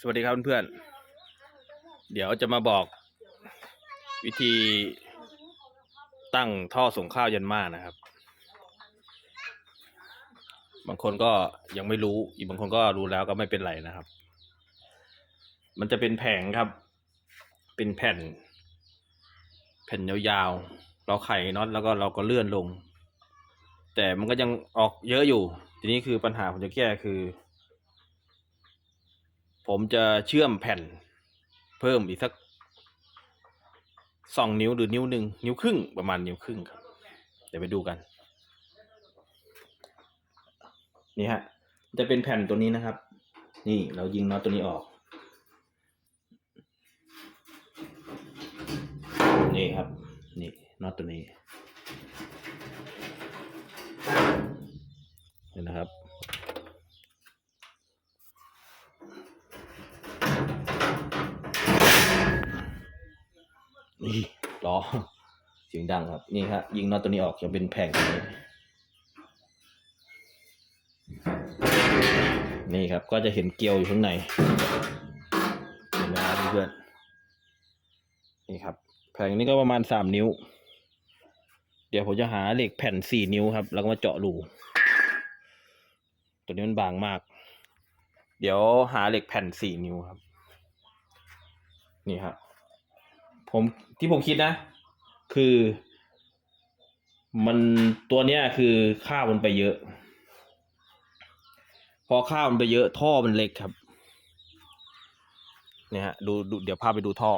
สวัสดีครับเพื่อนๆ เดี๋ยวจะมาบอกวิธีตั้งท่อส่งข้าวยันมานะครับ บางคนก็ยังไม่รู้ อีกบางคนก็รู้แล้วก็ไม่เป็นไรนะครับ มันจะเป็นแผงครับ เป็นแผ่น แผ่นยาวๆ เราไขน็อตแล้วก็เราก็เลื่อนลง แต่มันก็ยังออกเยอะอยู่ ทีนี้คือปัญหาผมจะแก้คือ ผมจะเชื่อมแผ่นเพิ่มอีกสักสองนิ้วหรือนิ้วหนึ่งนิ้วครึ่งประมาณนิ้วครึ่งครับ เดี๋ยวไปดูกัน นี่ฮะ จะเป็นแผ่นตัวนี้นะครับ นี่เรายิงน็อตตัวนี้ออก นี่ครับ นี่น็อตตัวนี้เห็นนะครับ นี่ล้อ เสียงดังครับ นี่ครับยิงน็อตตัวนี้ออกจะเป็นแผงตัวนี้นี่ครับก็จะเห็นเกลียวอยู่ข้างในเห็นไหมครับเพื่อนนี่ครับ แผงนี้ก็ประมาณสามนิ้ว เดี๋ยวผมจะหาเหล็กแผ่นสี่นิ้วครับ แล้วก็มาเจาะรูตัวนี้มันบางมาก เดี๋ยวหาเหล็กแผ่นสี่นิ้วครับ นี่ครับ ผมที่ผมคิดนะ คือ มันตัวเนี้ยคือข้าวมันไปเยอะ พอข้าวมันไปเยอะท่อมันเล็กครับเนี่ยฮะดูดูเดี๋ยวพาไปดูท่อ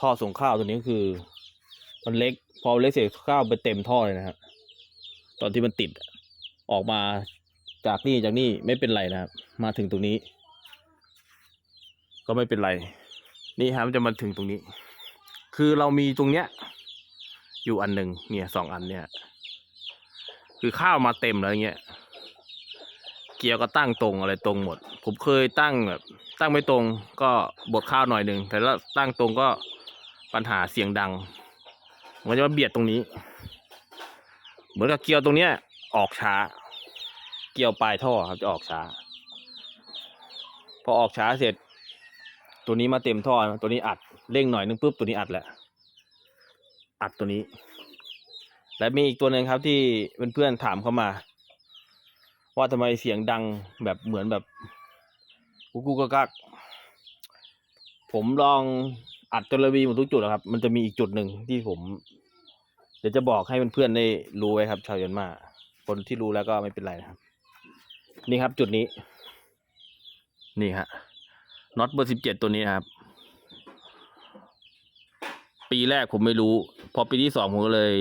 ท่อส่งข้าวตัวนี้คือ มันเล็ก พอเล็กเสร็จข้าวไปเต็มท่อเลยนะฮะตอนที่มันติดอะออกมาจากนี่จากนี่ไม่เป็นไรนะครับ มาถึงตรงนี้ ก็ไม่เป็นไร นี่ฮะมันจะมาถึงตรงนี้ คือเรามีตรงเนี้ย อยู่อันหนึ่งเนี่ยสองอันเนี่ย คือข้าวมาเต็มแล้วเงี้ย เกียร์ก็ตั้งตรงอะไรตรงหมด ผมเคยตั้งแบบตั้งไม่ตรงก็บดข้าวหน่อยหนึ่งแต่แล้วตั้งตรงก็ปัญหาเสียงดัง มันจะมาเบียดตรงนี้ เหมือนกับเกียวตรงเนี้ย ออกช้า เกียวปลายท่อครับจะออกช้า พอออกช้าเสร็จ ตัวนี้มาเต็มท่อนะตัวนี้อัดเร่งหน่อยนึงปุ๊บตัวนี้อัดแหละอัดตัวนี้ และมีอีกตัวหนึ่งครับที่เพื่อนๆถามเข้ามา ว่าทำไมเสียงดังแบบเหมือนแบบกุ๊กกักกักผมลองอัดจนระวีหมดทุกจุดแล้วครับ มันจะมีอีกจุดหนึ่งที่ผม เดี๋ยวจะบอกให้เพื่อนๆได้รู้ไว้ครับ ชาวเยนมาคนที่รู้แล้วก็ไม่เป็นไรนะครับ นี่ครับจุดนี้ นี่ฮะ น็อตเบอร์สิบเจ็ดตัวนี้ครับ ปีแรกผมไม่รู้ พอปีที่สองผมก็เลย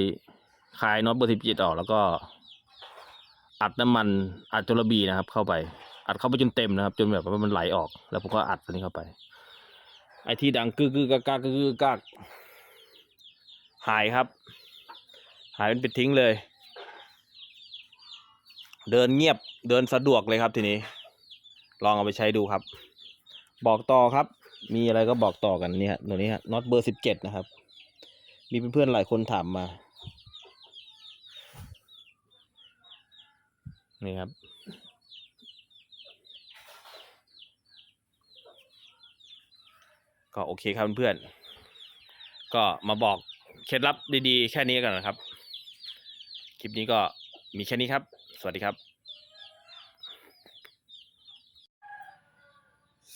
คลายน็อตเบอร์สิบเจ็ดออกแล้วก็ อัดน้ำมันอัดจนระบีนะครับ เข้าไป อัดเข้าไปจนเต็มนะครับ จนแบบว่ามันไหลออก แล้วผมก็อัดตัวนี้เข้าไป ไอ้ที่ดังกึกกึกกักกักกึกกึกกักหายครับ หายเป็นปิดทิ้งเลย เดินเงียบเดินสะดวกเลยครับทีนี้ ลองเอาไปใช้ดูครับ บอกต่อครับ มีอะไรก็บอกต่อกันนี่ฮะตัวนี้ฮะน็อตเบอร์สิบเจ็ดนะครับ มีเพื่อนๆหลายคนถามมา นี่ครับ ก็โอเคครับเพื่อนๆก็มาบอกเคล็ดลับดีๆ แค่นี้กันนะครับ คลิปนี้ก็มีแค่นี้ครับ สวัสดีครับ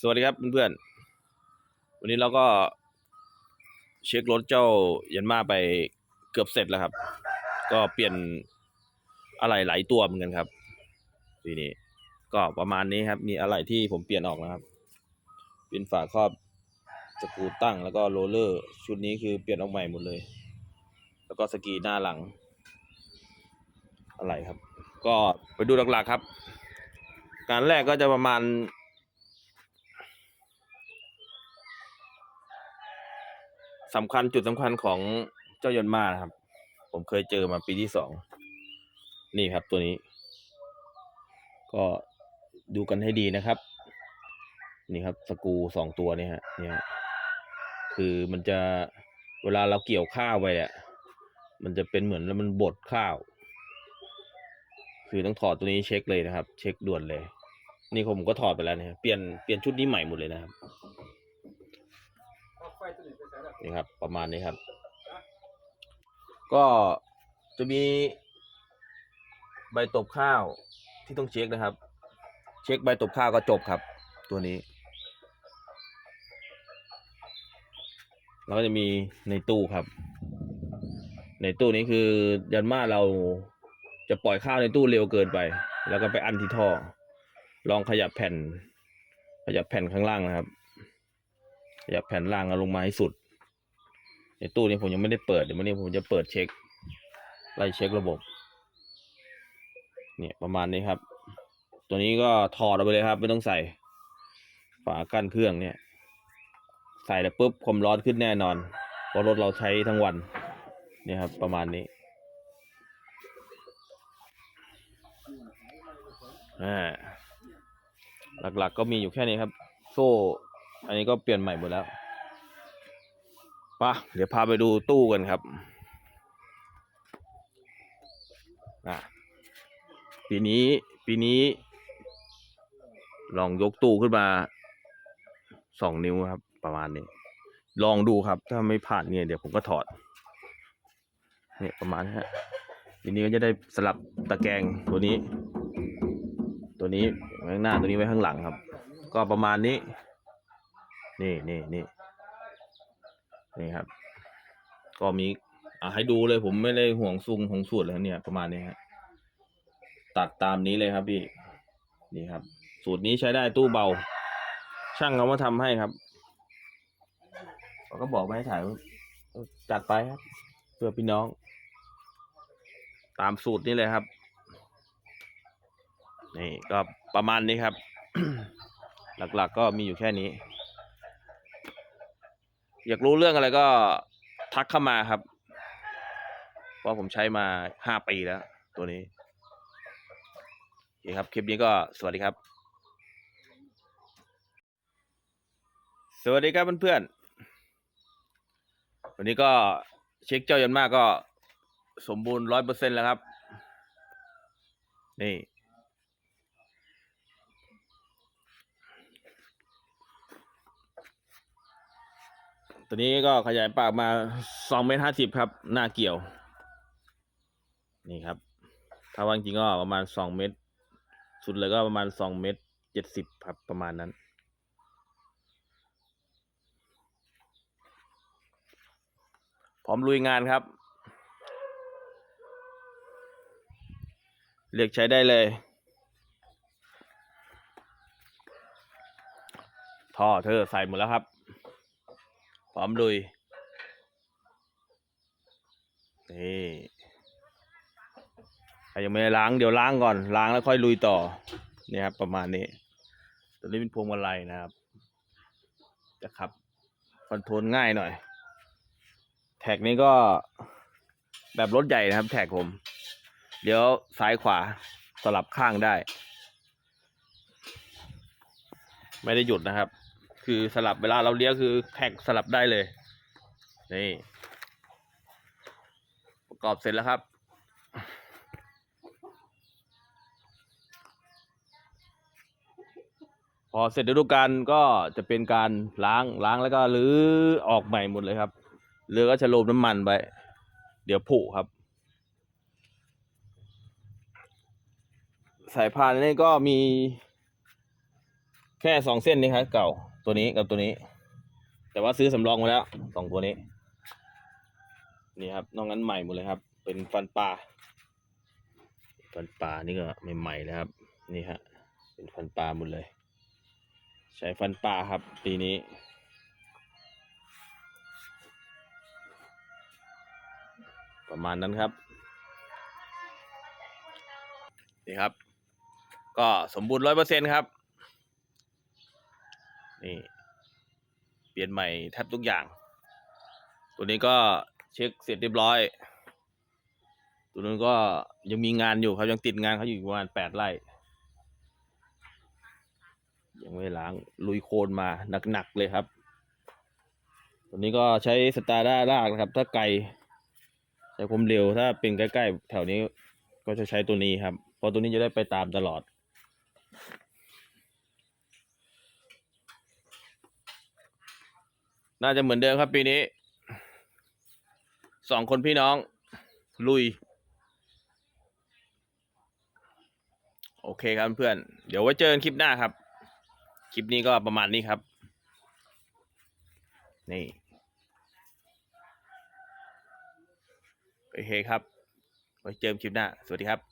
สวัสดีครับเพื่อนๆ วันนี้เราก็เช็ครถเจ้ายันมาไปเกือบเสร็จแล้วครับ ก็เปลี่ยนอะไรหลายตัวเหมือนกันครับ ทีนี้ก็ประมาณนี้ครับ มีอะไรที่ผมเปลี่ยนออกนะครับ เป็นฝาครอบสกรูตั้งแล้วก็โรลเลอร์ ชุดนี้คือเปลี่ยนออกใหม่หมดเลย แล้วก็สกีหน้าหลัง อะไรครับ ก็ไปดูหลักๆครับ การแรกก็จะประมาณ สำคัญจุดสำคัญของเจ้ายน์มานะครับ ผมเคยเจอมาปีที่สองนี่ครับตัวนี้ ก็ดูกันให้ดีนะครับ นี่ครับสกูสองตัวเนี่ยฮะเนี่ยคือมันจะเวลาเราเกี่ยวข้าวไปเนี่ยมันจะเป็นเหมือนแล้วมันบดข้าว คือต้องถอดตัวนี้เช็คเลยนะครับ เช็คด่วนเลย นี่ผมก็ถอดไปแล้วเนะครับเปลี่ยนเปลี่ยนชุดนี้ใหม่หมดเลยนะครับ นี่ครับ ประมาณนี้ครับ ก็จะมีใบตบข้าวที่ต้องเช็คนะครับ เช็คใบตบข้าวก็จบครับ ตัวนี้ แล้วก็จะมีในตู้ครับ ในตู้นี้คือยันมาเราจะปล่อยข้าวในตู้เร็วเกินไป แล้วก็ไปอันที่ท่อ ลองขยับแผ่น ขยับแผ่นข้างล่างนะครับ ขยับแผ่นล่างลงมาให้สุด ในตู้นี้ผมยังไม่ได้เปิดเดี๋ยววันนี้ผมจะเปิดเช็ค ไล่เช็คระบบ เนี่ยประมาณนี้ครับ ตัวนี้ก็ถอดออกไปเลยครับ ไม่ต้องใส่ ฝากั้นเครื่องเนี่ย ใส่แล้วปุ๊บความร้อนขึ้นแน่นอน เพราะรถเราใช้ทั้งวัน เนี่ยครับ ประมาณนี้อ่าหลักๆก็มีอยู่แค่นี้ครับ โซ่ อันนี้ก็เปลี่ยนใหม่หมดแล้ว ปะเดี๋ยวพาไปดูตู้กันครับปีนี้ปีนี้ ลองยกตู้ขึ้นมาสองนิ้วครับ ประมาณนี้ ลองดูครับ ถ้าไม่ผ่านเนี่ยเดี๋ยวผมก็ถอด เนี่ยประมาณนี้ฮะทีนี้ก็จะได้สลับตะแกรงตัวนี้ ตัวนี้ไว้ข้างหน้าตัวนี้ไว้ข้างหลังครับ ก็ประมาณนี้ นี่นี่นี่ นี่ครับ ก็มีอะให้ดูเลยผมไม่ได้ห่วงซุงของสูตรแล้วเนี่ย ประมาณนี้ฮะตัดตามนี้เลยครับพี่นี่ครับ สูตรนี้ใช้ได้ตู้เบา ช่างเขามาทำให้ครับเขาก็บอกมาให้ถ่ายจัดไปครับเพื่อพี่น้อง ตามสูตรนี้เลยครับ นี่ก็ประมาณนี้ครับ หลักๆก็มีอยู่แค่นี้ อยากรู้เรื่องอะไรก็ทักเข้ามาครับ เพราะผมใช้มาห้าปีแล้ว ตัวนี้โอเคครับ คลิปนี้ก็สวัสดีครับ สวัสดีครับเพื่อนๆวันนี้ก็เช็คเจ้ายันมากก็สมบูรณ์ร้อยเปอร์เซ็นแล้วครับ นี่ ตัวนี้ก็ขยายปากมาสองเมตรห้าสิบครับ หน้าเกี่ยว นี่ครับ ถ้าว่าจริงก็ประมาณสองเมตร สุดเลยก็ประมาณสองเมตรเจ็ดสิบครับประมาณนั้นพร้อมลุยงานครับ เรียกใช้ได้เลยท่อเธอใส่หมดแล้วครับ พร้อมลุย นี่ยังไม่ได้ล้างเดี๋ยวล้างก่อน ล้างแล้วค่อยลุยต่อ นี่ครับ ประมาณนี้ ตัวนี้เป็นพวงมาลัยนะครับ จะขับคอนโทรลง่ายหน่อย แท็กนี้ก็แบบรถใหญ่นะครับ แท็กผม เดี๋ยวซ้ายขวาสลับข้างได้ ไม่ได้หยุดนะครับ คือสลับเวลาเราเลี้ยวคือแท็กสลับได้เลย นี่ประกอบเสร็จแล้วครับ พอเสร็จฤดูกาลก็จะเป็นการล้างล้างแล้วก็รื้อออกใหม่หมดเลยครับเรือก็จะโลมน้ำมันไป เดี๋ยวผุครับ สายพานนี่ก็มีแค่สองเส้นนี้ครับเก่า ตัวนี้กับตัวนี้ แต่ว่าซื้อสำรองมาแล้วสองตัวนี้ นี่ครับนอกนั้นใหม่หมดเลยครับ เป็นฟันปลาฟันปลานี่ก็ใหม่ๆเลยครับนี่ฮะเป็นฟันปลาหมดเลย ใช้ฟันปลาครับ ปีนี้ประมาณนั้นครับ นี่ครับ ก็สมบูรณ์ร้อยเปอร์เซ็นครับ นี่ เปลี่ยนใหม่แทบทุกอย่าง ตัวนี้ก็เช็คเสร็จเรียบร้อย ตัวนู้นก็ยังมีงานอยู่ครับยังติดงานเขาอยู่ประมาณแปดไร่ยังไม่ล้างลุยโคลนมาหนักๆเลยครับ ตัวนี้ก็ใช้สตาร์ด้าลากนะครับ ถ้าไกลใช้ความเร็วถ้าเป็นใกล้ๆแถวนี้ก็จะใช้ตัวนี้ครับ เพราะตัวนี้จะได้ไปตามตลอด น่าจะเหมือนเดิมครับปีนี้สองคนพี่น้อง ลุย โอเคครับเพื่อน เดี๋ยวไว้เจอกันคลิปหน้าครับ คลิปนี้ก็ประมาณนี้ครับ นี่โอเคครับ ไว้เจอกันคลิปหน้า สวัสดีครับ